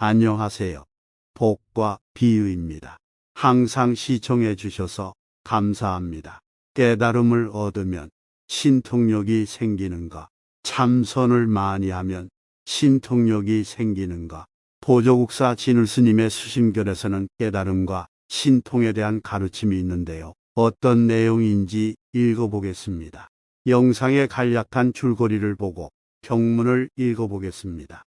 안녕하세요. 복과 비유입니다. 항상 시청해 주셔서 감사합니다. 깨달음을 얻으면 신통력이 생기는가? 참선을 많이 하면 신통력이 생기는가? 보조국사 진울 스님의 수심결에서는 깨달음과 신통에 대한 가르침이 있는데요. 어떤 내용인지 읽어보겠습니다. 영상의 간략한 줄거리를 보고 경문을 읽어보겠습니다.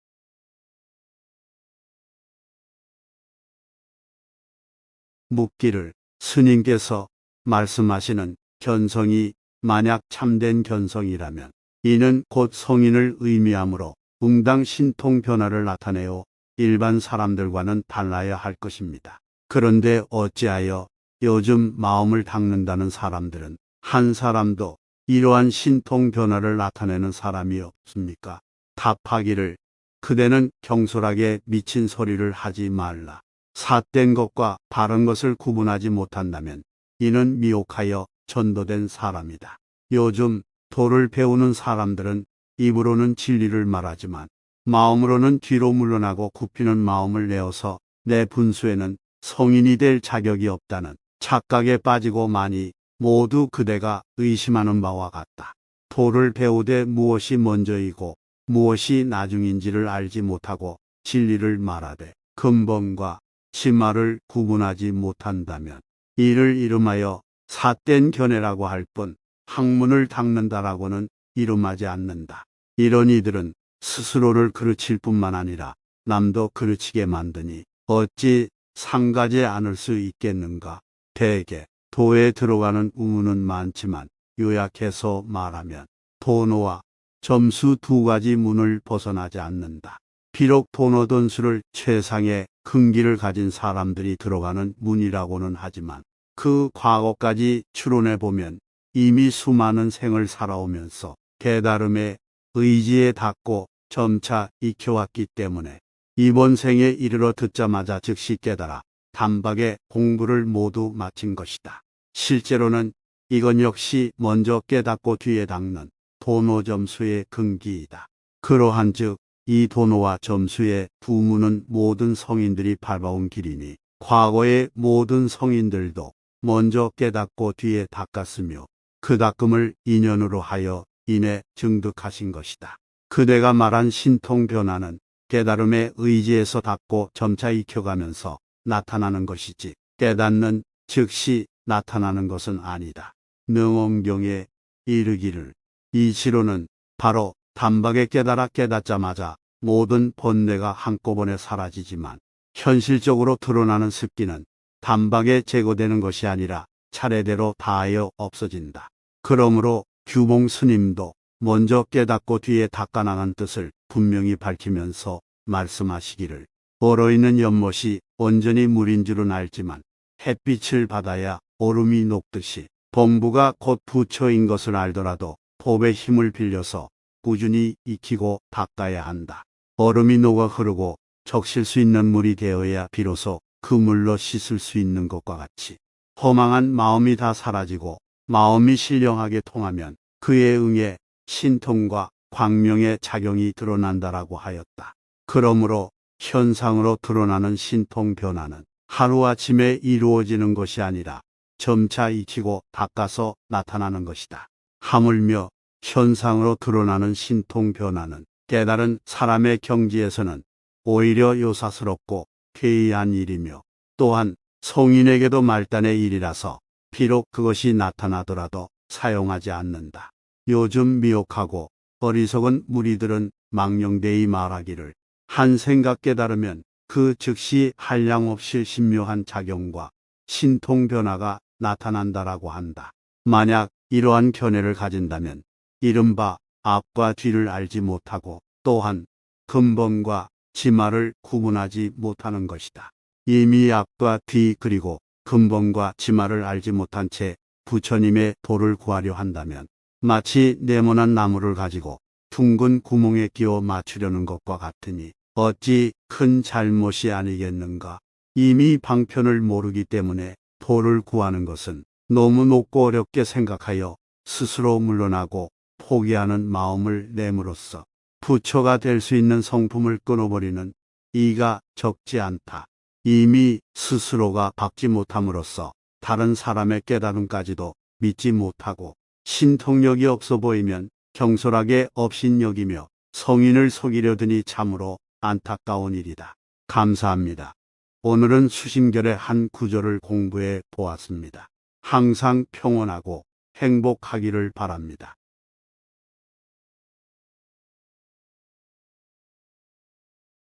묻기를 스님께서 말씀하시는 견성이 만약 참된 견성이라면 이는 곧 성인을 의미하므로 응당 신통 변화를 나타내어 일반 사람들과는 달라야 할 것입니다. 그런데 어찌하여 요즘 마음을 닦는다는 사람들은 한 사람도 이러한 신통 변화를 나타내는 사람이 없습니까? 답하기를 그대는 경솔하게 미친 소리를 하지 말라. 삿된 것과 바른 것을 구분하지 못한다면 이는 미혹하여 전도된 사람이다. 요즘 도를 배우는 사람들은 입으로는 진리를 말하지만 마음으로는 뒤로 물러나고 굽히는 마음을 내어서 내 분수에는 성인이 될 자격이 없다는 착각에 빠지고 많이 모두 그대가 의심하는 바와 같다. 도를 배우되 무엇이 먼저이고 무엇이 나중인지를 알지 못하고 진리를 말하되 근본과 치마를 구분하지 못한다면 이를 이름하여 삿된 견해라고 할 뿐 학문을 닦는다라고는 이름하지 않는다. 이런 이들은 스스로를 그르칠 뿐만 아니라 남도 그르치게 만드니 어찌 상가지 않을 수 있겠는가. 대개 도에 들어가는 의무는 많지만 요약해서 말하면 도노와 점수 두 가지 문을 벗어나지 않는다. 비록 도노 돈수를 최상의 근기를 가진 사람들이 들어가는 문이라고는 하지만 그 과거까지 추론해 보면 이미 수많은 생을 살아오면서 깨달음에 의지에 닿고 점차 익혀왔기 때문에 이번 생에 이르러 듣자마자 즉시 깨달아 단박에 공부를 모두 마친 것이다. 실제로는 이건 역시 먼저 깨닫고 뒤에 닦는 도노 점수의 근기이다. 그러한 즉, 이 도노와 점수의 부문은 모든 성인들이 밟아온 길이니 과거의 모든 성인들도 먼저 깨닫고 뒤에 닦았으며 그 닦음을 인연으로 하여 인해 증득하신 것이다. 그대가 말한 신통 변화는 깨달음의 의지에서 닦고 점차 익혀가면서 나타나는 것이지 깨닫는 즉시 나타나는 것은 아니다. 능엄경에 이르기를 이 지로는 바로 단박에 깨달아 깨닫자마자 모든 번뇌가 한꺼번에 사라지지만 현실적으로 드러나는 습기는 단박에 제거되는 것이 아니라 차례대로 다하여 없어진다. 그러므로 규봉 스님도 먼저 깨닫고 뒤에 닦아나간 뜻을 분명히 밝히면서 말씀하시기를 얼어있는 연못이 온전히 물인 줄은 알지만 햇빛을 받아야 얼음이 녹듯이 범부가 곧 부처인 것을 알더라도 법의 힘을 빌려서 꾸준히 익히고 닦아야 한다. 얼음이 녹아 흐르고 적실 수 있는 물이 되어야 비로소 그 물로 씻을 수 있는 것과 같이 허망한 마음이 다 사라지고 마음이 신령하게 통하면 그에 응해 신통과 광명의 작용이 드러난다라고 하였다. 그러므로 현상으로 드러나는 신통 변화는 하루아침에 이루어지는 것이 아니라 점차 익히고 닦아서 나타나는 것이다. 하물며 현상으로 드러나는 신통 변화는 깨달은 사람의 경지에서는 오히려 요사스럽고 괴이한 일이며 또한 성인에게도 말단의 일이라서 비록 그것이 나타나더라도 사용하지 않는다. 요즘 미혹하고 어리석은 무리들은 망령되이 말하기를 한 생각 깨달으면 그 즉시 한량없이 신묘한 작용과 신통 변화가 나타난다라고 한다. 만약 이러한 견해를 가진다면 이른바 앞과 뒤를 알지 못하고 또한 근본과 치마를 구분하지 못하는 것이다. 이미 앞과 뒤 그리고 근본과 치마를 알지 못한 채 부처님의 도를 구하려 한다면 마치 네모난 나무를 가지고 둥근 구멍에 끼워 맞추려는 것과 같으니 어찌 큰 잘못이 아니겠는가. 이미 방편을 모르기 때문에 도를 구하는 것은 너무 높고 어렵게 생각하여 스스로 물러나고 포기하는 마음을 내므로써 부처가 될 수 있는 성품을 끊어버리는 이가 적지 않다. 이미 스스로가 받지 못함으로써 다른 사람의 깨달음까지도 믿지 못하고 신통력이 없어 보이면 경솔하게 업신여기며 성인을 속이려 드니 참으로 안타까운 일이다. 감사합니다. 오늘은 수심결의 한 구절을 공부해 보았습니다. 항상 평온하고 행복하기를 바랍니다.